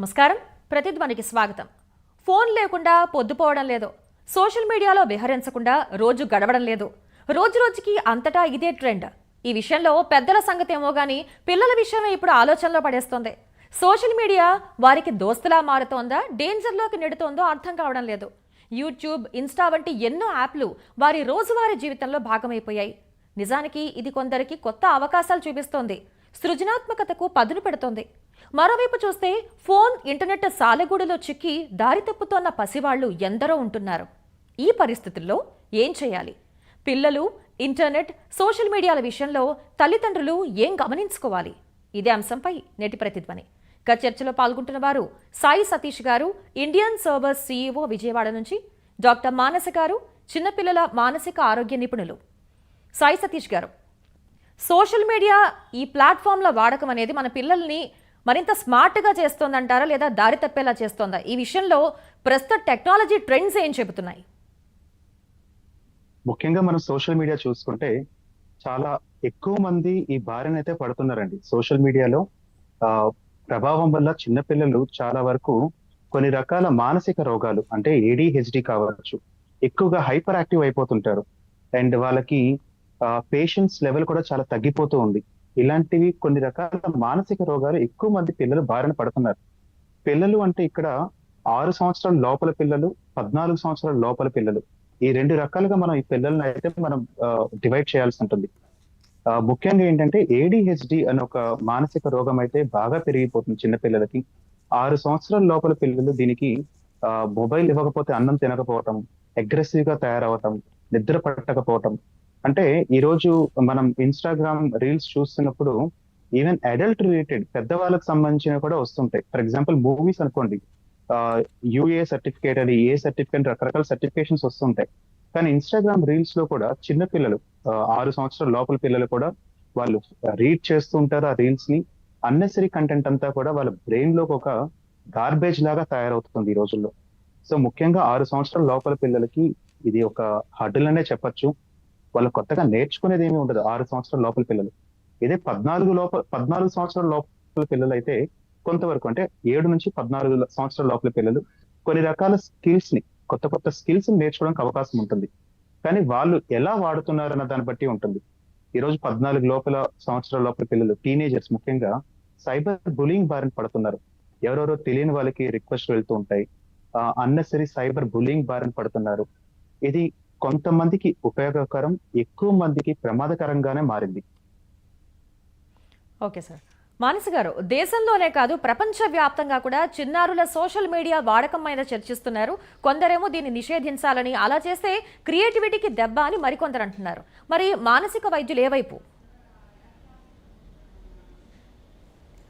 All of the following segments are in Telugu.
నమస్కారం. ప్రతిధ్వనికి స్వాగతం. ఫోన్ లేకుండా పొద్దుపోవడం లేదు. సోషల్ మీడియాలో విహరించకుండా రోజు గడవడం లేదు. రోజు రోజుకి అంతటా ఇదే ట్రెండ్. ఈ విషయంలో పెద్దల సంగతి ఏమో కానీ పిల్లల విషయమే ఇప్పుడు ఆలోచనలో పడేస్తోంది. సోషల్ మీడియా వారికి దోస్తులా మారుతోందా డేంజర్లోకి నెడుతోందో అర్థం కావడం లేదు. యూట్యూబ్ ఇన్స్టా వంటి ఎన్నో యాప్లు వారి రోజువారీ జీవితంలో భాగమైపోయాయి. నిజానికి ఇది కొందరికి కొత్త అవకాశాలు చూపిస్తోంది. సృజనాత్మకతకు పదును పెడుతోంది. మరోవైపు చూస్తే ఫోన్ ఇంటర్నెట్ సాలెగూడులో చిక్కి దారి తప్పుతోన్న పసివాళ్ళు ఎందరో ఉంటున్నారు. ఈ పరిస్థితుల్లో ఏం చేయాలి? పిల్లలు ఇంటర్నెట్ సోషల్ మీడియాల విషయంలో తల్లిదండ్రులు ఏం గమనించుకోవాలి? ఇదే అంశంపై నేటి ప్రతిధ్వని. ఇక చర్చలో పాల్గొంటున్న వారు సాయి సతీష్ గారు ఇండియన్ సర్వర్స్ సీఈఓ విజయవాడ నుంచి డాక్టర్ మానస గారు చిన్నపిల్లల మానసిక ఆరోగ్య నిపుణులు. సాయి సతీష్ గారు సోషల్ మీడియా ఈ ప్లాట్ఫామ్ల వాడకం అనేది మన పిల్లల్ని మరింత స్మార్ట్గా చేస్తోందంటారా లేదా దారి తప్పేలా చేస్తోందా? ఈ విషయంలో ప్రస్తుత టెక్నాలజీ ట్రెండ్స్ ఏం చెబుతున్నాయి? ముఖ్యంగా మనం సోషల్ మీడియా చూసుకుంటే చాలా ఎక్కువ మంది ఈ బారిన అయితే పడుతున్నారండి. సోషల్ మీడియాలో ఆ ప్రభావం వల్ల చిన్నపిల్లలు చాలా వరకు కొన్ని రకాల మానసిక రోగాలు అంటే ఏడిహెచ్డి కావచ్చు ఎక్కువగా హైపర్ యాక్టివ్ అయిపోతుంటారు. అండ్ వాళ్ళకి పేషెన్స్ లెవెల్ కూడా చాలా తగ్గిపోతూ ఉంది. ఇలాంటివి కొన్ని రకాల మానసిక రోగాలు ఎక్కువ మంది పిల్లలు బారిన పడుతున్నారు. పిల్లలు అంటే ఇక్కడ ఆరు సంవత్సరాల లోపల పిల్లలు పద్నాలుగు సంవత్సరాల లోపల పిల్లలు. ఈ రెండు రకాలుగా మనం ఈ పిల్లల్ని అయితే మనం డివైడ్ చేయాల్సి ఉంటుంది. ఆ, ముఖ్యంగా ఏంటంటే ఏడిహెచ్డి అనే ఒక మానసిక రోగం అయితే బాగా పెరిగిపోతుంది చిన్న పిల్లలకి. ఆరు సంవత్సరాల లోపల పిల్లలు దీనికి మొబైల్ ఇవ్వకపోతే అన్నం తినకపోవటం అగ్రెసివ్గా తయారవటం నిద్ర పట్టకపోవటం అంటే ఈ రోజు మనం ఇన్స్టాగ్రామ్ రీల్స్ చూస్తున్నప్పుడు ఈవెన్ అడల్ట్ రిలేటెడ్ పెద్దవాళ్ళకి సంబంధించినవి కూడా వస్తుంటాయి. ఫర్ ఎగ్జాంపుల్ మూవీస్ అనుకోండి. యుఏ సర్టిఫికేట్ అని ఏ సర్టిఫికేట్ రకరకాల సర్టిఫికేషన్స్ వస్తుంటాయి. కానీ ఇన్స్టాగ్రామ్ రీల్స్లో కూడా చిన్న పిల్లలు ఆరు సంవత్సరాల లోపల పిల్లలు కూడా వాళ్ళు రీడ్ చేస్తూ ఉంటారు ఆ రీల్స్ని. అన్నెసరీ కంటెంట్ అంతా కూడా వాళ్ళ బ్రెయిన్లోకి ఒక గార్బేజ్ లాగా తయారవుతుంది ఈ రోజుల్లో. సో ముఖ్యంగా ఆరు సంవత్సరాల లోపల పిల్లలకి ఇది ఒక హడ్డుల్ చెప్పచ్చు చెప్పొచ్చు. వాళ్ళు కొత్తగా నేర్చుకునేది ఏమీ ఉండదు. ఆరు సంవత్సరాల లోపల పిల్లలు. ఇదే పద్నాలుగు లోపల పద్నాలుగు సంవత్సరాల లోపల పిల్లలు అయితే కొంతవరకు అంటే ఏడు నుంచి పద్నాలుగు సంవత్సరాల లోపల పిల్లలు కొన్ని రకాల స్కిల్స్ని కొత్త కొత్త స్కిల్స్ నేర్చుకోవడానికి అవకాశం ఉంటుంది. కానీ వాళ్ళు ఎలా వాడుతున్నారు అన్న దాన్ని బట్టి ఉంటుంది. ఈ రోజు పద్నాలుగు లోపల సంవత్సరాల లోపల పిల్లలు టీనేజర్స్ ముఖ్యంగా సైబర్ బులింగ్ బారిన పడుతున్నారు. ఎవరెవరో తెలియని వాళ్ళకి రిక్వెస్ట్ వెళ్తూ ఉంటాయి. అన్నెసరీ సైబర్ బులింగ్ బారిన పడుతున్నారు. ఇది కొంతమందికి ఉపయోగకరం ఎక్కువ మందికి ప్రమాదకరంగానే మారింది. Okay sir. మానస గారు దేశంలోనే కాదు ప్రపంచవ్యాప్తంగా కూడా చిన్నారుల సోషల్ మీడియా వాడకం మీద చర్చిస్తున్నారు. కొందరేమో దీన్ని నిషేధించాలని అలా చేస్తే క్రియేటివిటీకి దెబ్బ అని మరికొందరు అంటున్నారు. మరి మానసిక వైద్యులు ఏవైపు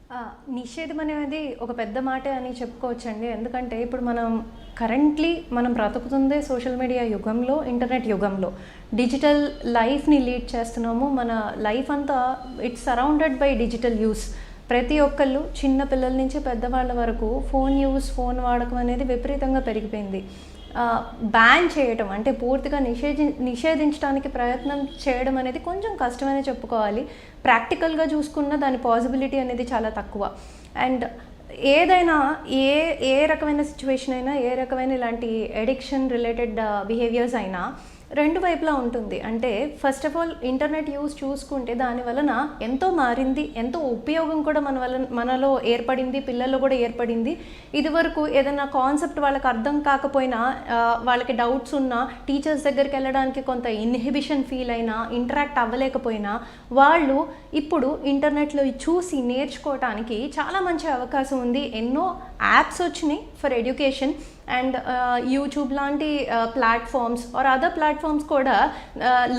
ఆ, నిషేధం అనేది ఒక పెద్ద మాటే అని చెప్పుకోవచ్చండి. ఎందుకంటే ఇప్పుడు మనం కరెంట్లీ మనం బ్రతుకుతుందే సోషల్ మీడియా యుగంలో ఇంటర్నెట్ యుగంలో. డిజిటల్ లైఫ్ని లీడ్ చేస్తున్నాము. మన లైఫ్ అంతా it's surrounded by digital use ప్రతి ఒక్కళ్ళు చిన్న పిల్లల నుంచి పెద్దవాళ్ళ వరకు ఫోన్ యూస్ ఫోన్ వాడకం అనేది విపరీతంగా పెరిగిపోయింది. బ్యాన్ చేయటం అంటే పూర్తిగా నిషేధి నిషేధించడానికి ప్రయత్నం చేయడం అనేది కొంచెం కష్టమనే చెప్పుకోవాలి. ప్రాక్టికల్గా చూసుకున్న దాని పాసిబిలిటీ అనేది చాలా తక్కువ. అండ్ ఏదైనా ఏ ఏ రకమైన సిచ్యువేషన్ అయినా ఏ రకమైన ఇలాంటి ఎడిక్షన్ రిలేటెడ్ బిహేవియర్స్ అయినా రెండు వైపులా ఉంటుంది. అంటే first of all internet use చూసుకుంటే దాని వలన ఎంతో మారింది ఎంతో ఉపయోగం కూడా మన వలన మనలో ఏర్పడింది పిల్లల్లో కూడా ఏర్పడింది. ఇదివరకు ఏదైనా కాన్సెప్ట్ వాళ్ళకి అర్థం కాకపోయినా వాళ్ళకి డౌట్స్ ఉన్నా టీచర్స్ దగ్గరికి వెళ్ళడానికి కొంత ఇన్హిబిషన్ ఫీల్ అయినా ఇంటరాక్ట్ అవ్వలేకపోయినా వాళ్ళు ఇప్పుడు ఇంటర్నెట్లో చూసి నేర్చుకోవటానికి చాలా మంచి అవకాశం ఉంది. ఎన్నో యాప్స్ వచ్చినాయి ఫర్ ఎడ్యుకేషన్ అండ్ యూట్యూబ్ లాంటి ప్లాట్ఫామ్స్ ఆర్ అదర్ ప్లాట్ఫామ్స్ కూడా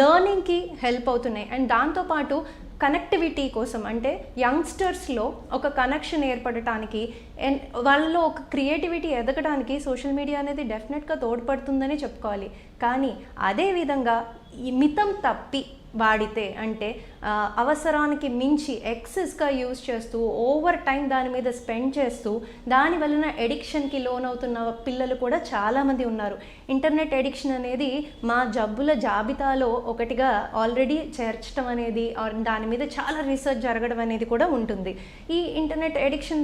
లెర్నింగ్కి హెల్ప్ అవుతున్నాయి. అండ్ దాంతోపాటు కనెక్టివిటీ కోసం అంటే యంగ్స్టర్స్లో ఒక కనెక్షన్ ఏర్పడటానికి అండ్ వాళ్ళలో ఒక క్రియేటివిటీ ఎదగడానికి సోషల్ మీడియా అనేది డెఫినెట్గా తోడ్పడుతుందని చెప్పుకోవాలి. కానీ అదే విధంగా మితం తప్పి వాడితే అంటే అవసరానికి మించి ఎక్సెస్గా యూజ్ చేస్తూ ఓవర్ టైం దాని మీద స్పెండ్ చేస్తూ దాని వలన ఎడిక్షన్కి లోన్ అవుతున్న పిల్లలు కూడా చాలామంది ఉన్నారు. ఇంటర్నెట్ ఎడిక్షన్ అనేది మా జబ్బుల జాబితాలో ఒకటిగా ఆల్రెడీ చేర్చడం అనేది దాని మీద చాలా రీసెర్చ్ జరగడం అనేది కూడా ఉంటుంది. ఈ ఇంటర్నెట్ ఎడిక్షన్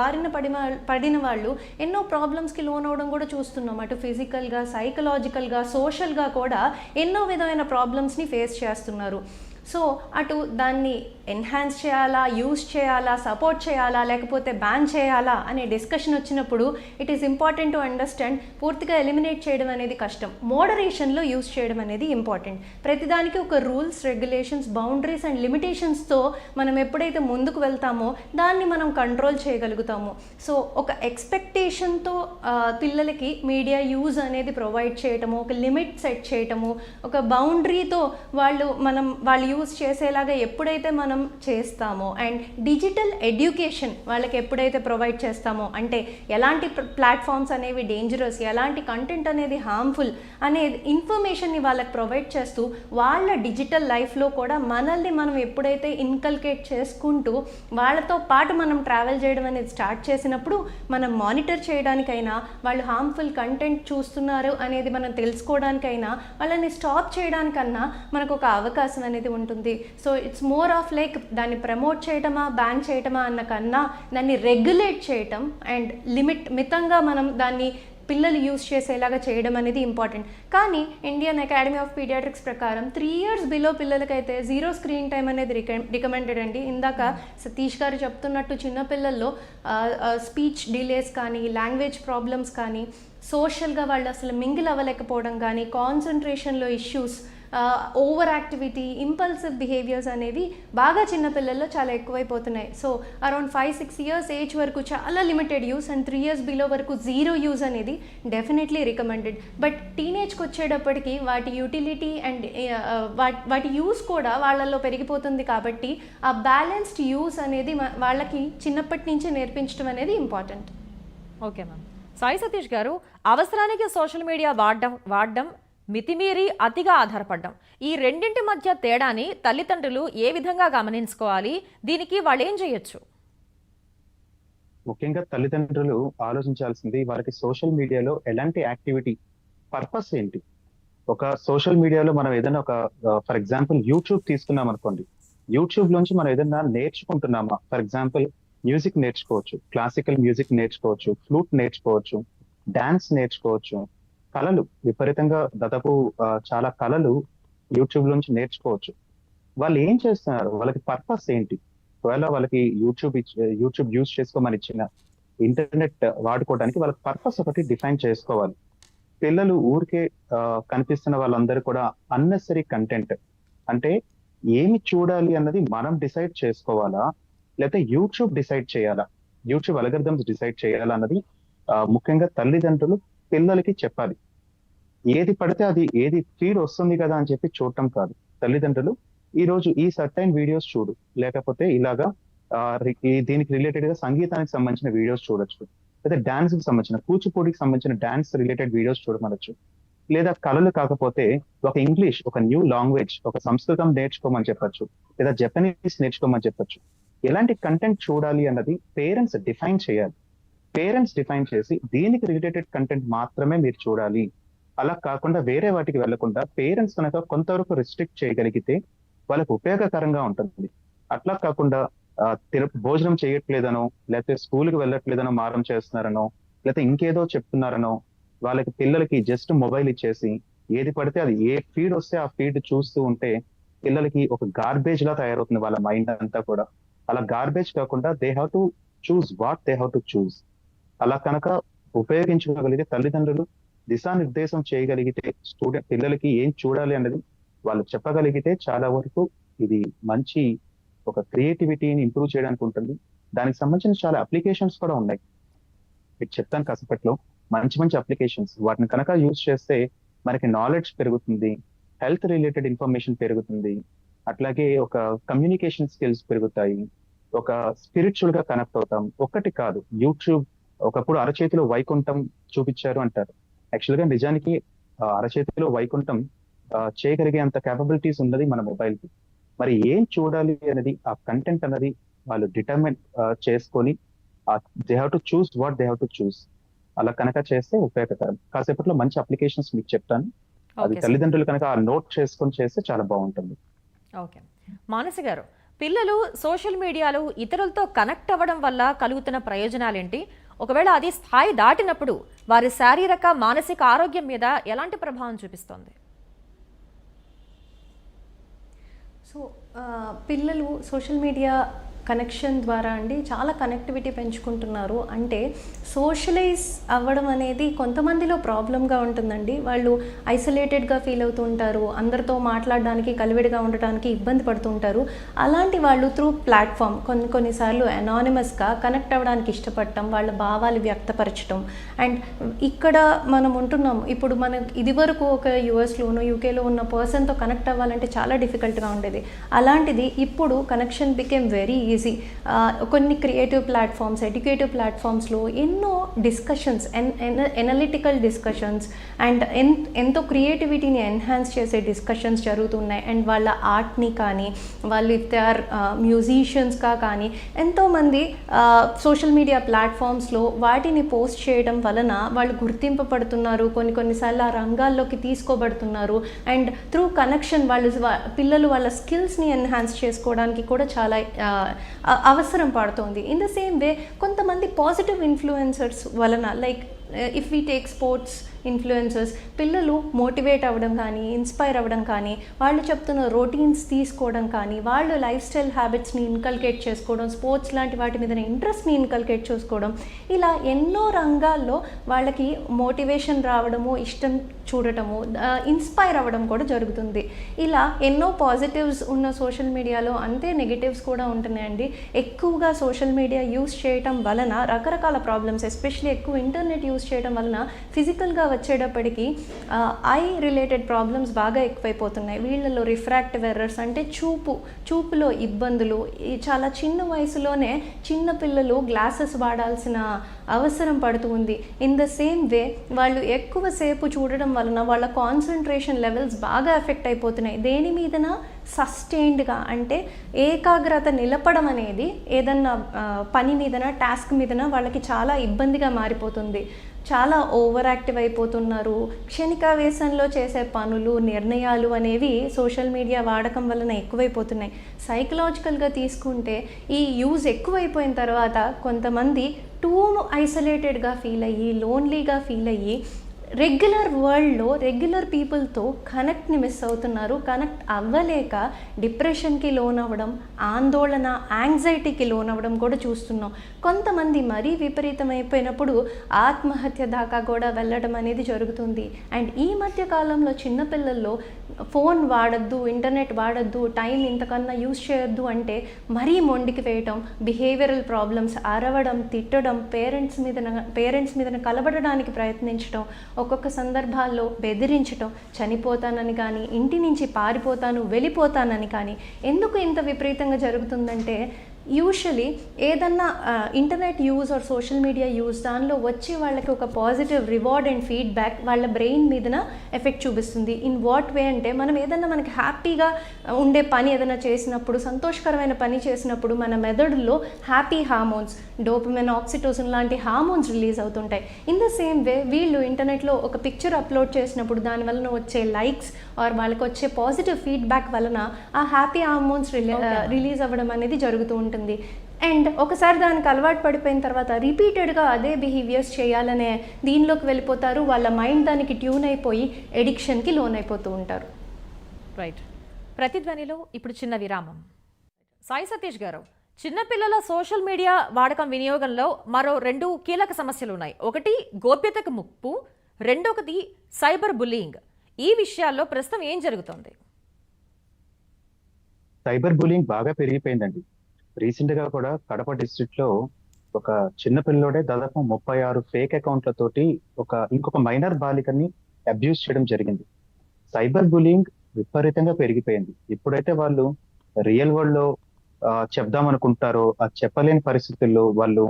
బారిన పడిన పడిన వాళ్ళు ఎన్నో ప్రాబ్లమ్స్కి లోన్ అవడం కూడా చూస్తున్నాం. అటు ఫిజికల్గా సైకలాజికల్గా సోషల్గా కూడా ఎన్నో విధమైన ప్రాబ్లమ్స్ని ఫేస్ చేస్తున్నారు. సో అటు దాన్ని ఎన్హాన్స్ చేయాలా యూస్ చేయాలా సపోర్ట్ చేయాలా లేకపోతే బ్యాన్ చేయాలా అనే డిస్కషన్ వచ్చినప్పుడు it is important to understand పూర్తిగా ఎలిమినేట్ చేయడం అనేది కష్టం. మోడరేషన్లో యూస్ చేయడం అనేది ఇంపార్టెంట్ ప్రతిదానికి ఒక రూల్స్ రెగ్యులేషన్స్ బౌండరీస్ అండ్ లిమిటేషన్స్తో మనం ఎప్పుడైతే ముందుకు వెళ్తామో దాన్ని మనం కంట్రోల్ చేయగలుగుతాము. సో ఒక ఎక్స్పెక్టేషన్తో పిల్లలకి మీడియా యూజ్ అనేది ప్రొవైడ్ చేయటము ఒక లిమిట్ సెట్ చేయటము ఒక బౌండరీతో వాళ్ళు మనం వాళ్ళు యూజ్ చేసేలాగా ఎప్పుడైతే మనం చేస్తామో అండ్ డిజిటల్ ఎడ్యుకేషన్ వాళ్ళకి ఎప్పుడైతే ప్రొవైడ్ చేస్తామో అంటే ఎలాంటి ప్లాట్ఫామ్స్ అనేవి డేంజరస్ ఎలాంటి కంటెంట్ అనేది హార్మ్ఫుల్ అనే ఇన్ఫర్మేషన్ని వాళ్ళకి ప్రొవైడ్ చేస్తూ వాళ్ళ డిజిటల్ లైఫ్లో కూడా మనల్ని మనం ఎప్పుడైతే ఇన్కల్కేట్ చేసుకుంటూ వాళ్ళతో పాటు మనం ట్రావెల్ చేయడం అనేది స్టార్ట్ చేసినప్పుడు మనం మానిటర్ చేయడానికైనా వాళ్ళు హార్మ్ఫుల్ కంటెంట్ చూస్తున్నారు అనేది మనం తెలుసుకోవడానికైనా వాళ్ళని స్టాప్ చేయడానికన్నా మనకు ఒక అవకాశం అనేది ఉంటుంది. So it's more of like దాన్ని ప్రమోట్ చేయటమా బ్యాన్ చేయటమా అన్న కన్నా దాన్ని రెగ్యులేట్ చేయటం అండ్ లిమిట్ మితంగా మనం దాన్ని పిల్లలు యూస్ చేసేలాగా చేయడం అనేది ఇంపార్టెంట్ కానీ ఇండియన్ అకాడమీ ఆఫ్ పీడియాట్రిక్స్ ప్రకారం త్రీ ఇయర్స్ బిలో పిల్లలకైతే జీరో స్క్రీన్ టైం అనేది రికమెండెడ్ అండి. ఇందాక సతీష్ గారు చెప్తున్నట్టు చిన్నపిల్లల్లో స్పీచ్ డిలేస్ కానీ లాంగ్వేజ్ ప్రాబ్లమ్స్ కానీ సోషల్గా వాళ్ళు అసలు మింగిల్ అవ్వలేకపోవడం కానీ కాన్సన్ట్రేషన్లో issues over activity impulsive behaviours అనేవి బాగా చిన్నపిల్లల్లో చాలా ఎక్కువైపోతున్నాయి. So around five six years age వరకు చాలా limited use and three years below వరకు జీరో యూస్ అనేది డెఫినెట్లీ రికమెండెడ్ బట్ టీనేజ్కి వచ్చేటప్పటికి వాటి యూటిలిటీ అండ్ వాటి యూస్ కూడా వాళ్ళల్లో పెరిగిపోతుంది కాబట్టి ఆ బ్యాలెన్స్డ్ యూస్ అనేది వాళ్ళకి చిన్నప్పటి నుంచే నేర్పించడం అనేది important okay ma'am Sai Satish గారు అవసరానికి సోషల్ మీడియా వాడడం వాడడం మితిమీరి అతిగా ఆధారపడడం. ఈ రెండింటి మధ్య తేడాని తల్లిదండ్రులు ఏ విధంగా గమనించుకోవాలి? దీనికి వాళ్ళు ఏం చేయొచ్చు? ముఖ్యంగా తల్లిదండ్రులు ఆలోచించాల్సింది వారికి సోషల్ మీడియాలో ఎలాంటి యాక్టివిటీ పర్పస్ ఏంటి? ఒక సోషల్ మీడియాలో మనం ఏదైనా ఒక ఫర్ ఎగ్జాంపుల్ యూట్యూబ్ తీసుకున్నాం అనుకోండి. యూట్యూబ్ నుంచి మనం ఏదైనా నేర్చుకుంటున్నామా? ఫర్ ఎగ్జాంపుల్ మ్యూజిక్ నేర్చుకోవచ్చు క్లాసికల్ మ్యూజిక్ నేర్చుకోవచ్చు ఫ్లూట్ నేర్చుకోవచ్చు డాన్స్ నేర్చుకోవచ్చు కళలు విపరీతంగా దాదాపు చాలా కళలు యూట్యూబ్ నుంచి నేర్చుకోవచ్చు. వాళ్ళు ఏం చేస్తున్నారు? వాళ్ళకి పర్పస్ ఏంటి? ఒకవేళ వాళ్ళకి యూట్యూబ్ యూట్యూబ్ యూజ్ చేసుకోమని ఇచ్చిన ఇంటర్నెట్ వాడుకోవడానికి వాళ్ళకి పర్పస్ ఒకటి డిఫైన్ చేసుకోవాలి. పిల్లలు ఊరికే కనిపిస్తున్న వాళ్ళందరూ కూడా అన్నెసరీ కంటెంట్ అంటే ఏమి చూడాలి అన్నది మనం డిసైడ్ చేసుకోవాలా? లేకపోతే యూట్యూబ్ డిసైడ్ చేయాలా? యూట్యూబ్ అలగర్థమ్స్ డిసైడ్ చేయాలా అన్నది ముఖ్యంగా తల్లిదండ్రులు పిల్లలకి చెప్పాలి. ఏది పడితే అది ఏది ఫీడ్ వస్తుంది కదా అని చెప్పి చూడటం కాదు. తల్లిదండ్రులు ఈ రోజు ఈ సర్టైన్ వీడియోస్ చూడు. లేకపోతే ఇలాగా దీనికి రిలేటెడ్గా సంగీతానికి సంబంధించిన వీడియోస్ చూడొచ్చు. లేదా డాన్స్కి సంబంధించిన కూచిపూడికి సంబంధించిన డాన్స్ రిలేటెడ్ వీడియోస్ చూడమనొచ్చు. లేదా కళలు కాకపోతే ఒక ఇంగ్లీష్ ఒక న్యూ లాంగ్వేజ్ ఒక సంస్కృతం నేర్చుకోమని చెప్పొచ్చు. లేదా జపనీస్ నేర్చుకోమని చెప్పొచ్చు. ఎలాంటి కంటెంట్ చూడాలి అన్నది పేరెంట్స్ డిఫైన్ చేయాలి. పేరెంట్స్ డిఫైన్ చేసి దీనికి రిలేటెడ్ కంటెంట్ మాత్రమే మీరు చూడాలి. అలా కాకుండా వేరే వాటికి వెళ్ళకుండా పేరెంట్స్ కనుక కొంతవరకు రిస్ట్రిక్ట్ చేయగలిగితే వాళ్ళకి ఉపయోగకరంగా ఉంటుంది. అట్లా కాకుండా భోజనం చేయట్లేదనో లేకపోతే స్కూల్కి వెళ్ళట్లేదనో మారం చేస్తున్నారనో లేకపోతే ఇంకేదో చెప్తున్నారనో వాళ్ళకి పిల్లలకి జస్ట్ మొబైల్ ఇచ్చేసి ఏది పడితే అది ఏ ఫీడ్ వస్తే ఆ ఫీడ్ చూస్తూ ఉంటే పిల్లలకి ఒక గార్బేజ్ లా తయారవుతుంది వాళ్ళ మైండ్ అంతా కూడా. అలా గార్బేజ్ కాకుండా they have to choose what they have to choose. అలా కనుక ఉపయోగించుకోగలిగితే తల్లిదండ్రులు దిశానిర్దేశం చేయగలిగితే స్టూడెంట్ పిల్లలకి ఏం చూడాలి అన్నది వాళ్ళు చెప్పగలిగితే చాలా వరకు ఇది మంచి ఒక క్రియేటివిటీని ఇంప్రూవ్ చేయడానికి ఉంటుంది. దానికి సంబంధించిన చాలా అప్లికేషన్స్ కూడా ఉన్నాయి. మీకు చెప్తాను కాసేపట్లో. మంచి మంచి అప్లికేషన్స్. వాటిని కనుక యూజ్ చేస్తే మనకి నాలెడ్జ్ పెరుగుతుంది. హెల్త్ రిలేటెడ్ ఇన్ఫర్మేషన్ పెరుగుతుంది. అట్లాగే ఒక కమ్యూనికేషన్ స్కిల్స్ పెరుగుతాయి. ఒక స్పిరిచువల్గా కనెక్ట్ అవుతాం. ఒక్కటి కాదు యూట్యూబ్ ఒకప్పుడు అరచేతిలో వైకుంఠం చూపించారు అంటారు. యాక్చువల్గా నిజానికి అరచేతిలో వైకుంఠం చేయగలిగే అంత కేపబిలిటీస్ ఉన్నది మన మొబైల్కి మరి ఏం చూడాలి అనేది ఆ కంటెంట్ అనేది వాళ్ళు డిటర్మిన్ చేసుకొని they have to choose what they have to choose అలా కనుక చేస్తే ఉపయోగకరం. కాసేపట్లో మంచి అప్లికేషన్స్ మీకు చెప్తాను. అది. తల్లిదండ్రులు కనుక ఆ నోట్ చేసుకొని చేస్తే చాలా బాగుంటుంది. ఓకే. మానస గారు పిల్లలు సోషల్ మీడియాలో ఇతరులతో కనెక్ట్ అవ్వడం వల్ల కలుగుతున్న ప్రయోజనాలేంటి? ఒకవేళ అది స్థాయి దాటినప్పుడు వారి శారీరక మానసిక ఆరోగ్యం మీద ఎలాంటి ప్రభావం చూపిస్తుంది? సో పిల్లలు సోషల్ మీడియా కనెక్షన్ ద్వారా అండి చాలా కనెక్టివిటీ పెంచుకుంటున్నారు. అంటే సోషలైజ్ అవ్వడం అనేది కొంతమందిలో ప్రాబ్లంగా ఉంటుందండి. వాళ్ళు ఐసోలేటెడ్గా ఫీల్ అవుతుంటారు అందరితో మాట్లాడడానికి కలివిడిగా ఉండటానికి ఇబ్బంది పడుతుంటారు అలాంటి వాళ్ళు త్రూ ప్లాట్ఫామ్ కొన్ని కొన్నిసార్లు అనానిమస్గా కనెక్ట్ అవ్వడానికి ఇష్టపడటం వాళ్ళ భావాలు వ్యక్తపరచడం అండ్ ఇక్కడ మనం ఉంటున్నాం. ఇప్పుడు మన ఇదివరకు ఒక యూఎస్లోనో యూకేలో ఉన్న పర్సన్తో కనెక్ట్ అవ్వాలంటే చాలా డిఫికల్ట్గా ఉండేది. అలాంటిది ఇప్పుడు కనెక్షన్ బికేమ్ వెరీ ఈజీ కొన్ని క్రియేటివ్ ప్లాట్ఫామ్స్ ఎడ్యుకేటివ్ ప్లాట్ఫామ్స్లో ఎన్నో డిస్కషన్స్ ఎనలిటికల్ డిస్కషన్స్ అండ్ ఎన్ ఎంతో క్రియేటివిటీని ఎన్హాన్స్ చేసే డిస్కషన్స్ జరుగుతున్నాయి. అండ్ వాళ్ళ ఆర్ట్ని కానీ వాళ్ళు ఇఫ్ దే ఆర్ మ్యూజిషియన్స్గా కానీ ఎంతోమంది సోషల్ మీడియా ప్లాట్ఫామ్స్లో వాటిని పోస్ట్ చేయడం వలన వాళ్ళు గుర్తింపబడుతున్నారు. కొన్ని కొన్నిసార్లు ఆ రంగాల్లోకి తీసుకోబడుతున్నారు. అండ్ త్రూ కనెక్షన్ వాళ్ళు పిల్లలు వాళ్ళ స్కిల్స్ని ఎన్హాన్స్ చేసుకోవడానికి కూడా చాలా అవసరం పడుతుంది. ఇన్ ద సేమ్ వే కొంతమంది పాజిటివ్ ఇన్ఫ్లుయెన్సర్స్ వలన like if we take sports influencers పిల్లలు మోటివేట్ అవ్వడం కానీ ఇన్స్పైర్ అవ్వడం కానీ వాళ్ళు చెప్తున్న రొటీన్స్ తీసుకోవడం కానీ వాళ్ళు లైఫ్ స్టైల్ హ్యాబిట్స్ని ఇన్కల్కేట్ చేసుకోవడం స్పోర్ట్స్ లాంటి వాటి మీద ఇంట్రెస్ట్ని ఇన్కల్కేట్ చేసుకోవడం ఇలా ఎన్నో రంగాల్లో వాళ్ళకి మోటివేషన్ రావడము ఇష్టం చూడటము ఇన్స్పైర్ అవ్వడం కూడా జరుగుతుంది. ఇలా ఎన్నో పాజిటివ్స్ ఉన్న సోషల్ మీడియాలో అంతే నెగిటివ్స్ కూడా ఉంటున్నాయండి. ఎక్కువగా సోషల్ మీడియా యూస్ చేయటం వలన రకరకాల ప్రాబ్లమ్స్ ఎస్పెషల్లీ ఎక్కువ ఇంటర్నెట్ యూస్ చేయడం వలన ఫిజికల్గా వచ్చేటప్పటికి ఐ రిలేటెడ్ ప్రాబ్లమ్స్ బాగా ఎక్కువైపోతున్నాయి. వీళ్ళలో రిఫ్రాక్టివ్ ఎర్రర్స్ అంటే చూపు చూపులో ఇబ్బందులు. చాలా చిన్న వయసులోనే చిన్న పిల్లలు గ్లాసెస్ వాడాల్సిన అవసరం పడుతూ ఉంది. ఇన్ ద సేమ్ వే వాళ్ళు ఎక్కువసేపు చూడడం వలన వాళ్ళ కాన్సన్ట్రేషన్ లెవెల్స్ బాగా ఎఫెక్ట్ అయిపోతున్నాయి. దేని మీదన? సస్టైన్డ్గా అంటే ఏకాగ్రత నిలపడం అనేది ఏదన్నా పని మీదన టాస్క్ మీదన వాళ్ళకి చాలా ఇబ్బందిగా మారిపోతుంది. చాలా ఓవర్ యాక్టివ్ అయిపోతున్నారు. క్షణికావేశంలో చేసే పనులు నిర్ణయాలు అనేవి సోషల్ మీడియా వాడకం వలన ఎక్కువైపోతున్నాయి. సైకలాజికల్గా తీసుకుంటే ఈ యూజ్ ఎక్కువైపోయిన తర్వాత కొంతమంది టూ ఐసోలేటెడ్గా ఫీల్ అయ్యి లోన్లీగా ఫీల్ అయ్యి రెగ్యులర్ వరల్డ్లో రెగ్యులర్ పీపుల్తో కనెక్ట్ని మిస్ అవుతున్నారు. కనెక్ట్ అవ్వలేక డిప్రెషన్కి లోనవ్వడం ఆందోళన యాంగ్జైటీకి లోనవ్వడం కూడా చూస్తున్నాం. కొంతమంది మరీ విపరీతమైపోయినప్పుడు ఆత్మహత్య దాకా కూడా వెళ్ళడం అనేది జరుగుతుంది. అండ్ ఈ మధ్య కాలంలో చిన్నపిల్లల్లో ఫోన్ వాడద్దు ఇంటర్నెట్ వాడద్దు టైం ఇంతకన్నా యూస్ చేయొద్దు అంటే మరీ మొండికి వేయటం బిహేవియరల్ ప్రాబ్లమ్స్ అరవడం తిట్టడం పేరెంట్స్ మీద పేరెంట్స్ మీద కలబడడానికి ప్రయత్నించడం ఒక్కొక్క సందర్భాల్లో బెదిరించటం చనిపోతానని కానీ ఇంటి నుంచి పారిపోతాను వెళ్ళిపోతానని కానీ ఎందుకు ఇంత విపరీతంగా జరుగుతుందంటే యూజువలీ ఏదన్నా internet use or social media use దానిలో వచ్చి వాళ్ళకి ఒక పాజిటివ్ రివార్డ్ అండ్ ఫీడ్బ్యాక్ వాళ్ళ బ్రెయిన్ మీదన ఎఫెక్ట్ చూపిస్తుంది. ఇన్ వాట్ వే అంటే మనం ఏదన్నా మనకి హ్యాపీగా ఉండే పని ఏదైనా చేసినప్పుడు సంతోషకరమైన పని చేసినప్పుడు మన మెదడులో హ్యాపీ హార్మోన్స్ డోపమిన్ ఆక్సిటోసిన్ లాంటి హార్మోన్స్ రిలీజ్ అవుతుంటాయి. ఇన్ ద సేమ్ వే వీళ్ళు ఇంటర్నెట్లో ఒక పిక్చర్ అప్లోడ్ చేసినప్పుడు దాని వలన వచ్చే లైక్స్ ఆర్ వాళ్ళకి వచ్చే పాజిటివ్ ఫీడ్బ్యాక్ వలన ఆ హ్యాపీ హార్మోన్స్ రిలీజ్ అవ్వడం అనేది జరుగుతూ ఉంటుంది అండ్ ఒకసారి దానికి అలవాటు పడిపోయిన తర్వాత రిపీటెడ్గా అదే బిహేవియర్స్ చేయాలనే దీనిలోకి వెళ్ళిపోతారు. వాళ్ళ మైండ్ దానికి ట్యూన్ అయిపోయి ఎడిక్షన్కి లోన్ అయిపోతూ ఉంటారు. రైట్. ప్రతిధ్వనిలో ఇప్పుడు చిన్న విరామం. సాయి సతీష్ గారు చిన్నపిల్లల సోషల్ మీడియా వాడకం వినియోగంలో మరో రెండు కీలక సమస్యలు ఉన్నాయి ఒకటి గోప్యతకు ముప్పు. రెండొకటి సైబర్ బుల్లింగ్. ఈ విషయాల్లో ప్రస్తుతం ఏం జరుగుతోంది? సైబర్ బులింగ్ బాగా పెరిగిపోయిందండి. రీసెంట్గా కూడా కడప డిస్ట్రిక్ట్లో ఒక చిన్న పిల్లోడే దాదాపు ముప్పై ఆరు ఫేక్ అకౌంట్లతోటి ఒక ఇంకొక మైనర్ బాలికని అబ్యూస్ చేయడం జరిగింది. సైబర్ బులింగ్ విపరీతంగా పెరిగిపోయింది. ఇప్పుడైతే వాళ్ళు రియల్ వరల్డ్లో చెప్దాం అనుకుంటారో ఆ చెప్పలేని పరిస్థితుల్లో వాళ్ళు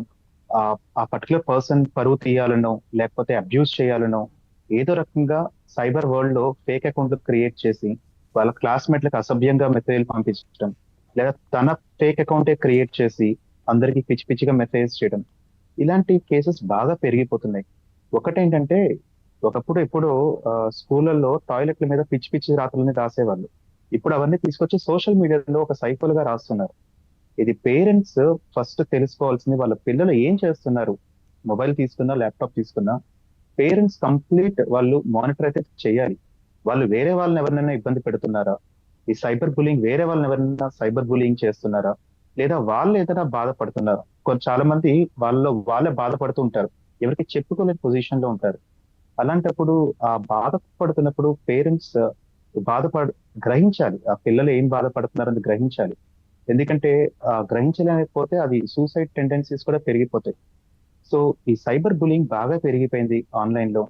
ఆ ఆ పర్టికులర్ పర్సన్ పరువు తీయాలనో లేకపోతే అబ్యూస్ చేయాలనో ఏదో రకంగా సైబర్ వరల్డ్లో ఫేక్ అకౌంట్లు క్రియేట్ చేసి వాళ్ళ క్లాస్మేట్లకు అసభ్యంగా మెసేజ్ పంపించడం లేదా తన ఫేక్ అకౌంటే క్రియేట్ చేసి అందరికి పిచ్చి పిచ్చిగా మెసేజ్ చేయడం. ఇలాంటి కేసెస్ బాగా పెరిగిపోతున్నాయి. ఒకటేంటంటే ఒకప్పుడు ఎప్పుడు స్కూళ్ళల్లో టాయిలెట్ల మీద పిచ్చి పిచ్చి రాతలని రాసేవాళ్ళు. ఇప్పుడు అవన్నీ తీసుకొచ్చి సోషల్ మీడియాలో ఒక సైఫల్గా రాస్తున్నారు. ఇది పేరెంట్స్ ఫస్ట్ తెలుసుకోవాల్సింది వాళ్ళ పిల్లలు ఏం చేస్తున్నారు? మొబైల్ తీసుకున్నా ల్యాప్టాప్ తీసుకున్నా పేరెంట్స్ కంప్లీట్ వాళ్ళు మానిటర్ అయితే చేయాలి. వాళ్ళు వేరే వాళ్ళని ఎవరినైనా ఇబ్బంది పెడుతున్నారా? ఈ సైబర్ బులింగ్ వేరే వాళ్ళని ఎవరైనా సైబర్ బులింగ్ చేస్తున్నారా? లేదా వాళ్ళు ఏదైనా బాధపడుతున్నారా? కొంచెం చాలా మంది వాళ్ళలో వాళ్ళే బాధపడుతూ ఉంటారు. ఎవరికి చెప్పుకోలేని పొజిషన్లో ఉంటారు. అలాంటప్పుడు ఆ బాధపడుతున్నప్పుడు పేరెంట్స్ బాధపడ గ్రహించాలి. ఆ పిల్లలు ఏం బాధపడుతున్నారని గ్రహించాలి. ఎందుకంటే ఆ గ్రహించలేకపోతే అది సూసైడ్ టెండెన్సీస్ కూడా పెరిగిపోతాయి. సో ఈ సైబర్ బులింగ్ బాగా పెరిగిపోయింది ఆన్లైన్లో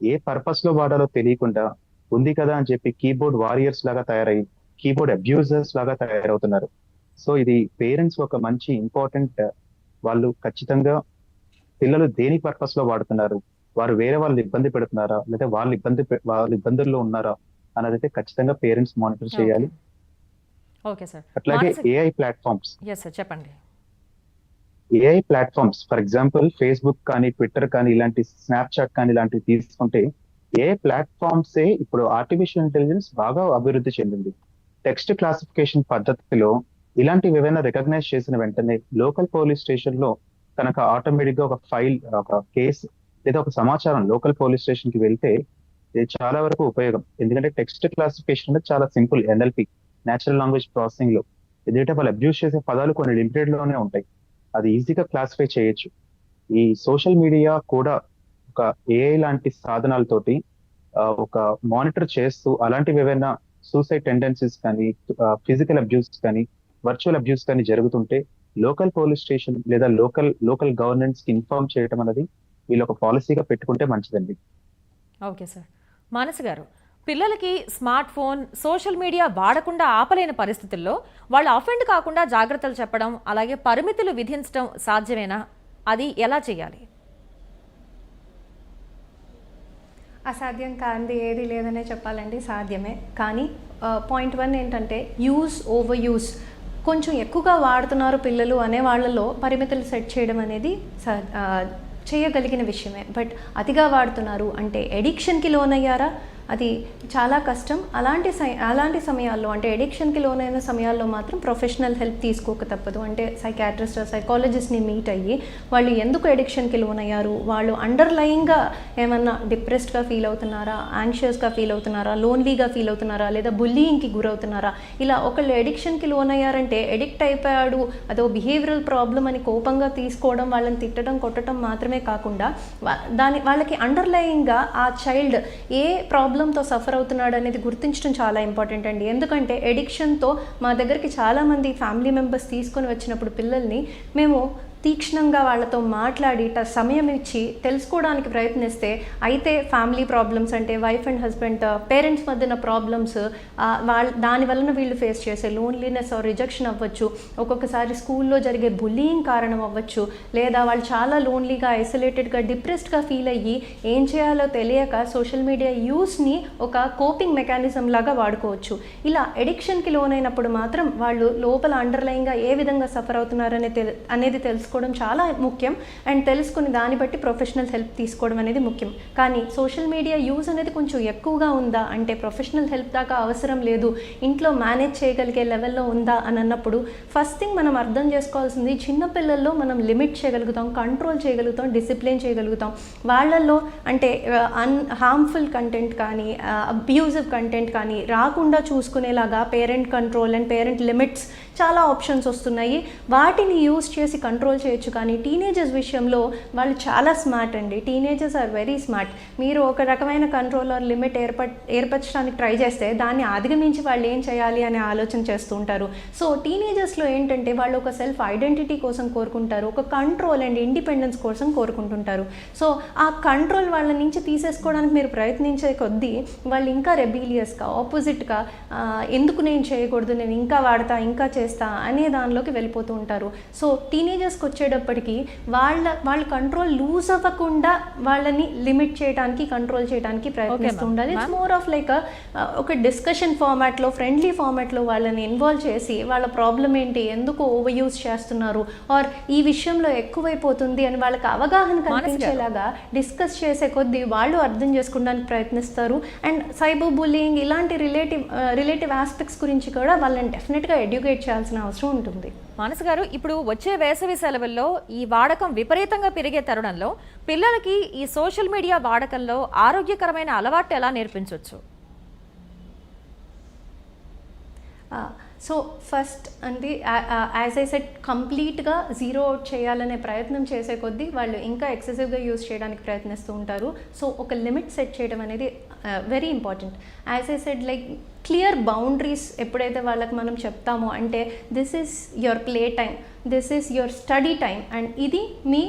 ఏ పర్పస్లో వాడాలో తెలియకుండా ఉంది కదా అని చెప్పి కీబోర్డ్ వారియర్స్ లాగా తయారయ్యి కీబోర్డ్ అబ్యూజర్స్ లాగా తయారవుతున్నారు. సో ఇది పేరెంట్స్ ఒక మంచి ఇంపార్టెంట్ వాళ్ళు ఖచ్చితంగా పిల్లలు దేని పర్పస్లో వాడుతున్నారు? వారు వేరే వాళ్ళు ఇబ్బంది పెడుతున్నారా? లేదా వాళ్ళు ఇబ్బంది వాళ్ళు ఇబ్బందుల్లో ఉన్నారా? అన్నది అయితే ఖచ్చితంగా పేరెంట్స్ మానిటర్ చేయాలి. ఓకే. సార్. అట్లాగే ఏఐ ప్లాట్ఫామ్స్. చెప్పండి. AI platforms for example Facebook కానీ ట్విట్టర్ కానీ ఇలాంటి స్నాప్చాట్ కానీ ఇలాంటివి తీసుకుంటే ఏ ప్లాట్ఫామ్స్ ఏ ఇప్పుడు ఆర్టిఫిషియల్ ఇంటెలిజెన్స్ బాగా అభివృద్ధి చెందింది. టెక్స్ట్ క్లాసిఫికేషన్ పద్ధతిలో ఇలాంటివి ఏవైనా రికగ్నైజ్ చేసిన వెంటనే లోకల్ పోలీస్ స్టేషన్లో తనకు ఆటోమేటిక్గా ఒక ఫైల్ ఒక కేసు లేదా ఒక సమాచారం లోకల్ పోలీస్ స్టేషన్కి వెళ్తే ఇది చాలా వరకు ఉపయోగం. ఎందుకంటే టెక్స్ట్ క్లాసిఫికేషన్ అనేది చాలా సింపుల్ ఎన్ఎల్పి నేచురల్ లాంగ్వేజ్ ప్రాసెసింగ్లో. ఎందుకంటే వాళ్ళు అబ్యూస్ చేసే పదాలు కొన్ని లిమిటెడ్లోనే ఉంటాయి. అది ఈజీగా క్లాసిఫై చేయొచ్చు. ఈ సోషల్ మీడియా కూడా ఒక ఏఐ లాంటి సాధనాలతోటి ఒక మానిటర్ చేస్తూ అలాంటివి ఏవైనా సూసైడ్ టెండెన్సీస్ కానీ ఫిజికల్ అబ్యూస్ కానీ వర్చువల్ అబ్యూస్ కానీ జరుగుతుంటే లోకల్ పోలీస్ స్టేషన్ లేదా లోకల్ లోకల్ గవర్నెన్స్కి ఇన్ఫార్మ్ చేయడం అనేది వీళ్ళు ఒక పాలసీగా పెట్టుకుంటే మంచిదండి. Okay sir. మానస్ గారు పిల్లలకి స్మార్ట్ ఫోన్ సోషల్ మీడియా వాడకుండా ఆపలేని పరిస్థితుల్లో వాళ్ళు అఫెండ్ కాకుండా జాగ్రత్తలు చెప్పడం అలాగే పరిమితులు విధించడం సాధ్యమేనా? అది ఎలా చేయాలి? అసాధ్యం కానిది ఏది లేదనే చెప్పాలండి సాధ్యమే. కానీ పాయింట్ వన్ ఏంటంటే యూస్ ఓవర్ యూస్ కొంచెం ఎక్కువగా వాడుతున్నారు పిల్లలు అనే వాళ్ళలో పరిమితులు సెట్ చేయడం అనేది చేయగలిగిన విషయమే. బట్ అతిగా వాడుతున్నారు అంటే ఎడిక్షన్కి లోనయ్యారా? అది చాలా కష్టం. అలాంటి సై అలాంటి సమయాల్లో అంటే ఎడిక్షన్కి లోనైన సమయాల్లో మాత్రం ప్రొఫెషనల్ హెల్ప్ తీసుకోక తప్పదు. అంటే సైకాట్రిస్ట్ సైకాలజిస్ట్ని మీట్ అయ్యి వాళ్ళు ఎందుకు ఎడిక్షన్కి లోనయ్యారు? వాళ్ళు అండర్లయింగ్గా ఏమన్నా డిప్రెస్డ్గా ఫీల్ అవుతున్నారా? యాంగ్షియస్గా ఫీల్ అవుతున్నారా? లోన్లీగా ఫీల్ అవుతున్నారా? లేదా బుల్లింగ్కి గురవుతున్నారా? ఇలా ఒకళ్ళు ఎడిక్షన్కి లోనయ్యారంటే ఎడిక్ట్ అయిపోయాడు. అదో బిహేవియరల్ ప్రాబ్లం అని కోపంగా తీసుకోవడం వాళ్ళని తిట్టడం కొట్టడం మాత్రమే కాకుండా వా- దాని వాళ్ళకి అండర్లయింగ్గా ఆ చైల్డ్ ఏ ప్రాబ్లం ప్రాబ్లంతో సఫర్ అవుతున్నాడు అనేది గుర్తించడం చాలా ఇంపార్టెంట్ అండి. ఎందుకంటే ఎడిక్షన్తో మా దగ్గరికి చాలామంది ఫ్యామిలీ మెంబర్స్ తీసుకొని వచ్చినప్పుడు పిల్లల్ని మేము తీక్షణంగా వాళ్ళతో మాట్లాడి సమయం ఇచ్చి తెలుసుకోవడానికి ప్రయత్నిస్తే అయితే ఫ్యామిలీ ప్రాబ్లమ్స్ అంటే వైఫ్ అండ్ హస్బెండ్ పేరెంట్స్ మధ్యన ప్రాబ్లమ్స్ వాళ్ళ దాని వలన వీళ్ళు ఫేస్ చేసే లోన్లీనెస్ రిజెక్షన్ అవ్వచ్చు. ఒక్కొక్కసారి స్కూల్లో జరిగే బుల్లింగ్ కారణం అవ్వచ్చు. లేదా వాళ్ళు చాలా లోన్లీగా ఐసోలేటెడ్గా డిప్రెస్డ్గా ఫీల్ అయ్యి ఏం చేయాలో తెలియక సోషల్ మీడియా యూస్ని ఒక కోపింగ్ మెకానిజం లాగా వాడుకోవచ్చు. ఇలా ఎడిక్షన్కి లోనైనప్పుడు మాత్రం వాళ్ళు లోపల అండర్లైన్గా ఏ విధంగా సఫర్ అవుతున్నారనే తెల్ అనేది తెలుసుకోవడం చాలా ముఖ్యం. అండ్ తెలుసుకుని దాన్ని బట్టి ప్రొఫెషనల్ హెల్ప్ తీసుకోవడం అనేది ముఖ్యం. కానీ సోషల్ మీడియా యూజ్ అనేది కొంచెం ఎక్కువగా ఉందా? అంటే ప్రొఫెషనల్ హెల్ప్ దాకా అవసరం లేదు. ఇంట్లో మేనేజ్ చేయగలిగే లెవెల్లో ఉందా? అని అన్నప్పుడు ఫస్ట్ థింగ్ మనం అర్థం చేసుకోవాల్సింది చిన్నపిల్లల్లో మనం లిమిట్ చేయగలుగుతాం కంట్రోల్ చేయగలుగుతాం డిసిప్లిన్ చేయగలుగుతాం. వాళ్ళల్లో అంటే అన్ హార్మ్ఫుల్ కంటెంట్ కానీ అబ్యూజివ్ కంటెంట్ కానీ రాకుండా చూసుకునేలాగా parent control and parent limits చాలా ఆప్షన్స్ వస్తున్నాయి. వాటిని యూస్ చేసి కంట్రోల్ చేయొచ్చు కానీ టీనేజర్స్ విషయంలో వాళ్ళు చాలా స్మార్ట్ అండి. టీనేజర్స్ ఆర్ వెరీ స్మార్ట్ మీరు ఒక రకమైన కంట్రోల్ ఆర్ లిమిట్ ఏర్ప ఏర్పరచడానికి ట్రై చేస్తే దాన్ని అధిగమించి వాళ్ళు ఏం చేయాలి అనే ఆలోచన చేస్తూ ఉంటారు. సో టీనేజర్స్లో ఏంటంటే వాళ్ళు ఒక సెల్ఫ్ ఐడెంటిటీ కోసం కోరుకుంటారు ఒక కంట్రోల్ అండ్ ఇండిపెండెన్స్ కోసం కోరుకుంటుంటారు. సో ఆ కంట్రోల్ వాళ్ళ నుంచి తీసేసుకోవడానికి మీరు ప్రయత్నించే కొద్దీ వాళ్ళు ఇంకా రెబీలియస్గా ఆపోజిట్గా ఎందుకు నేను చేయకూడదు నేను ఇంకా వాడతా ఇంకా చేస్తా అనే దానిలోకి వెళ్ళిపోతూ ఉంటారు. సో టీనేజర్స్కి వచ్చేటప్పటికి వాళ్ళ వాళ్ళ కంట్రోల్ లూజ్ అవ్వకుండా వాళ్ళని లిమిట్ చేయడానికి కంట్రోల్ చేయడానికి ప్రయత్నిస్తూ. ఉండాలి. ఇట్స్ మోర్ ఆఫ్ లైక్ ఒక డిస్కషన్ ఫార్మాట్లో ఫ్రెండ్లీ ఫార్మాట్లో వాళ్ళని ఇన్వాల్వ్ చేసి వాళ్ళ ప్రాబ్లం ఏంటి ఎందుకు ఓవర్ యూస్ చేస్తున్నారు ఆర్ ఈ విషయంలో ఎక్కువైపోతుంది అని వాళ్ళకి అవగాహన కల్పించేలాగా డిస్కస్ చేసే కొద్దీ వాళ్ళు అర్థం చేసుకోవడానికి ప్రయత్నిస్తారు. అండ్ సైబర్ బుల్లింగ్ ఇలాంటి రిలేటివ్ రిలేటివ్ ఆస్పెక్ట్స్ గురించి కూడా వాళ్ళని డెఫినెట్గా ఎడ్యుకేట్ చేయాల్సిన అవసరం ఉంటుంది. మానస్ గారు ఇప్పుడు వచ్చే వేసవి సెలవుల్లో ఈ వాడకం విపరీతంగా పెరిగే తరుణంలో పిల్లలకి ఈ సోషల్ మీడియా వాడకంలో ఆరోగ్యకరమైన అలవాట్లు ఎలా నేర్పించవచ్చు సో ఫస్ట్ అండి యాజ్ ఐ సెట్ కంప్లీట్గా జీరో అవుట్ చేయాలనే ప్రయత్నం చేసే కొద్దీ వాళ్ళు ఇంకా ఎక్సెసివ్గా యూజ్ చేయడానికి ప్రయత్నిస్తూ ఉంటారు. సో ఒక లిమిట్ సెట్ చేయడం అనేది very important as I said like clear boundaries ఎప్పుడైతే వాళ్ళకి మనం చెప్తామో అంటే this is your play time this is your study time and ఇది మీ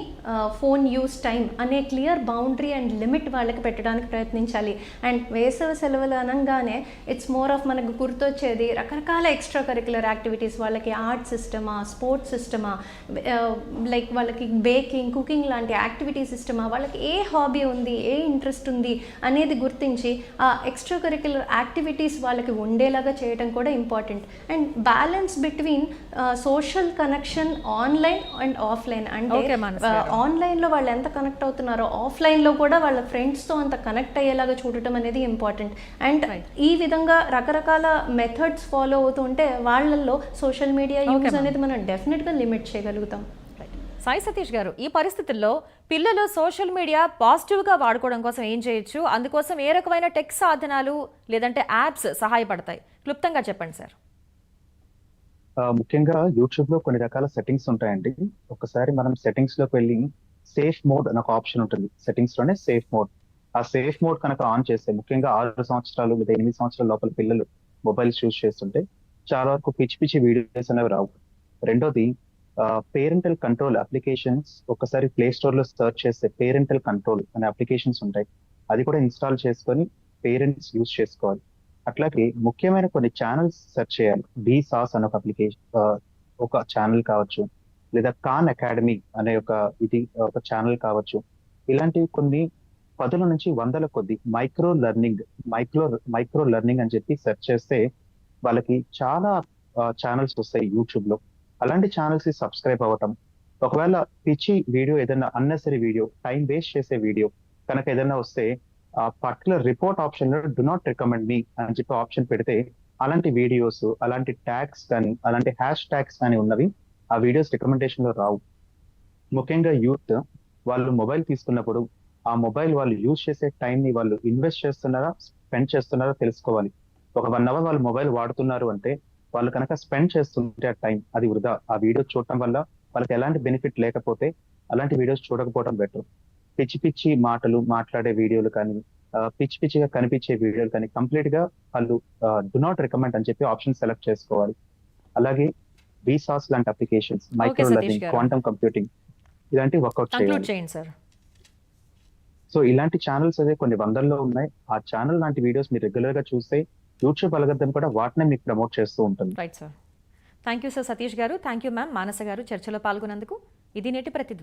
ఫోన్ యూస్ టైం అనే క్లియర్ బౌండరీ అండ్ లిమిట్ వాళ్ళకి పెట్టడానికి ప్రయత్నించాలి. అండ్ వేసవి సెలవులు అనగానే ఇట్స్ మోర్ ఆఫ్ మనకు గుర్తొచ్చేది రకరకాల ఎక్స్ట్రా కరికులర్ యాక్టివిటీస్ వాళ్ళకి ఆర్ట్ సిస్టమా స్పోర్ట్స్ సిస్టమా లైక్ వాళ్ళకి బేకింగ్ కుకింగ్ లాంటి యాక్టివిటీ సిస్టమా వాళ్ళకి ఏ హాబీ ఉంది ఏ ఇంట్రెస్ట్ ఉంది అనేది గుర్తించి ఆ ఎక్స్ట్రా కరికులర్ యాక్టివిటీస్ వాళ్ళకి ఉండేలాగా చేయడం కూడా important and balance between social connection online and offline అంటే. ఆన్లైన్లో వాళ్ళు ఎంత కనెక్ట్ అవుతున్నారో ఆఫ్లైన్లో కూడా వాళ్ళ ఫ్రెండ్స్తో అంత కనెక్ట్ అయ్యేలాగా చూడటం అనేది ఇంపార్టెంట్ అండ్. ఈ విధంగా రకరకాల మెథడ్స్ ఫాలో అవుతుంటే వాళ్ళల్లో సోషల్ మీడియా యూజ్. అనేది మనం డెఫినెట్గా లిమిట్ చేయగలుగుతాం. సాయి సతీష్ గారు ఈ పరిస్థితుల్లో పిల్లలు సోషల్ మీడియా పాజిటివ్గా వాడుకోవడం కోసం ఏం చేయొచ్చు అందుకోసం ఏ రకమైన టెక్ సాధనాలు లేదంటే యాప్స్ సహాయపడతాయి క్లుప్తంగా చెప్పండి సార్ ముఖ్యంగా యూట్యూబ్లో కొన్ని రకాల సెట్టింగ్స్ ఉంటాయండి. ఒకసారి మనం సెట్టింగ్స్లోకి వెళ్ళి సేఫ్ మోడ్ అని ఒక ఆప్షన్ ఉంటుంది. సెట్టింగ్స్లోనే సేఫ్ మోడ్. ఆ సేఫ్ మోడ్ కనుక ఆన్ చేస్తే ముఖ్యంగా ఆరు సంవత్సరాలు లేదా ఎనిమిది సంవత్సరాల లోపల పిల్లలు మొబైల్స్ యూజ్ చేస్తుంటే చాలా వరకు పిచ్చి పిచ్చి వీడియోస్ అనేవి రావు. రెండోది పేరెంటల్ కంట్రోల్ అప్లికేషన్స్ ఒకసారి ప్లే స్టోర్లో సెర్చ్ చేస్తే పేరెంటల్ కంట్రోల్ అనే అప్లికేషన్స్ ఉంటాయి. అది కూడా ఇన్స్టాల్ చేసుకొని పేరెంట్స్ యూజ్ చేసుకోవాలి. అట్లాగే ముఖ్యమైన కొన్ని ఛానల్స్ సెర్చ్ చేయాలి. బీ సాస్ అనే ఒక అప్లికేషన్ ఒక ఛానల్ కావచ్చు లేదా కాన్ అకాడమీ అనే ఒక ఇది ఒక ఛానల్ కావచ్చు. ఇలాంటివి కొన్ని పదుల నుంచి వందల కొద్ది micro learning micro micro learning అని చెప్పి సెర్చ్ చేస్తే వాళ్ళకి చాలా ఛానల్స్ వస్తాయి యూట్యూబ్లో అలాంటి ఛానల్స్కి సబ్స్క్రైబ్ అవ్వటం. ఒకవేళ పిచ్చి వీడియో ఏదైనా అన్నెసరీ వీడియో టైం వేస్ట్ చేసే వీడియో కనుక ఏదైనా వస్తే ఆ పర్టికులర్ రిపోర్ట్ ఆప్షన్లో డు నాట్ రికమెండ్ మీ అని చెప్పి ఆప్షన్ పెడితే అలాంటి వీడియోస్ అలాంటి ట్యాగ్స్ కానీ అలాంటి హ్యాష్ ట్యాగ్స్ కానీ ఉన్నవి ఆ వీడియోస్ రికమెండేషన్లో రావు. ముఖ్యంగా యూత్ వాళ్ళు మొబైల్ తీసుకున్నప్పుడు ఆ మొబైల్ వాళ్ళు యూజ్ చేసే టైం ని వాళ్ళు ఇన్వెస్ట్ చేస్తున్నారా స్పెండ్ చేస్తున్నారా తెలుసుకోవాలి. ఒక వన్ అవర్ వాళ్ళు మొబైల్ వాడుతున్నారు అంటే వాళ్ళు కనుక స్పెండ్ చేస్తుంటే ఆ టైం అది వృధా. ఆ వీడియో చూడటం వల్ల వాళ్ళకి ఎలాంటి బెనిఫిట్ లేకపోతే అలాంటి వీడియోస్ చూడకపోవడం బెటర్ పిచ్చి పిచ్చి మాటలు మాట్లాడే వీడియోలు కానీ పిచ్చి పిచ్చిగా కనిపించే వీడియోలు కానీ కంప్లీట్గా వాళ్ళు డు నాట్ రికమెండ్ అని చెప్పి ఆప్షన్ సెలెక్ట్ చేసుకోవాలి. అలాగే సాస్ లాంటి applications micro learning. Quantum computing ఇలాంటి వర్కౌట్ చేయండి సార్ సో ఇలాంటి ఛానల్స్ అదే కొన్ని వందల్లో ఉన్నాయి. ఆ ఛానల్ లాంటి వీడియోస్ మీరు రెగ్యులర్గా చూస్తే యూట్యూబ్ అలగర్థం కూడా వాటినే మీకు ప్రమోట్ చేస్తూ ఉంటుంది. Right sir thank you sir Satish గారు. థ్యాంక్ యూ మ్యామ్ మానస గారు చర్చలో పాల్గొన్నందుకు. ఇది నేటి ప్రతిధ్వని.